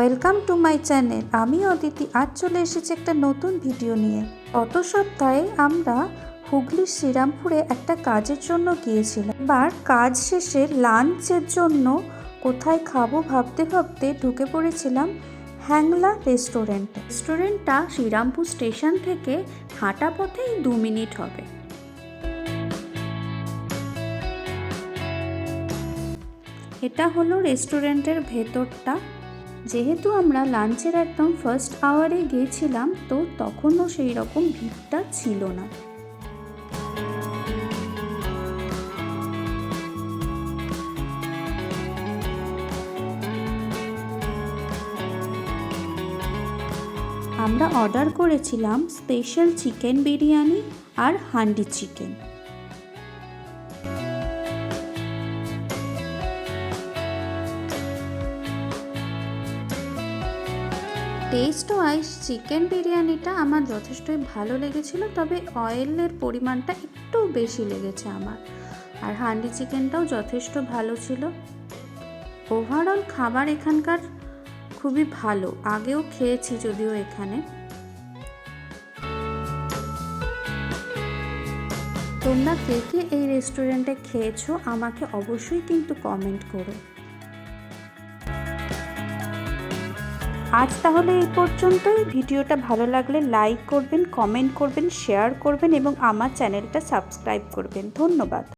Welcome to my channel আমি অদিতি, আজ চলে এসেছি একটা নতুন ভিডিও নিয়ে। গত সপ্তাহে আমরা হুগলির শ্রীরামপুরে একটা কাজের জন্য গিয়েছিলাম। এবার কাজ শেষে লাঞ্চের জন্য কোথায় খাব ভাবতে ভাবতে ঢুকে পড়েছিলাম হ্যাংলা রেস্টুরেন্ট রেস্টুরেন্টটা শ্রীরামপুর স্টেশন থেকে হাঁটা পথেই দু মিনিট হবে। এটা হলো রেস্টুরেন্টের ভেতরটা। যেহেতু আমরা লাঞ্চের একদম ফার্স্ট আওয়ারে গিয়েছিলাম, তো তখনও সেই রকম ভিড়টা ছিল না। আমরা অর্ডার করেছিলাম স্পেশাল চিকেন বিরিয়ানি আর handi chicken taste wise chicken বিরিয়ানিটা আমার যথেষ্টই ভালো লেগেছিল, তবে অয়েলের পরিমাণটা একটু বেশি লেগেছে আমার। আর হান্ডি চিকেনটাও যথেষ্ট ভালো ছিল। ওভারঅল খাবার এখানকার খুবই ভালো, আগেও খেয়েছি যদিও এখানে। তোমরা কে কে এই রেস্টুরেন্টে খেয়েছো আমাকে অবশ্যই কিন্তু কমেন্ট করো। আজ তাহলে এই পর্যন্তই। ভিডিওটা ভালো লাগলে লাইক করবেন কমেন্ট করবেন শেয়ার করবেন এবং আমার চ্যানেলটা সাবস্ক্রাইব করবেন। ধন্যবাদ।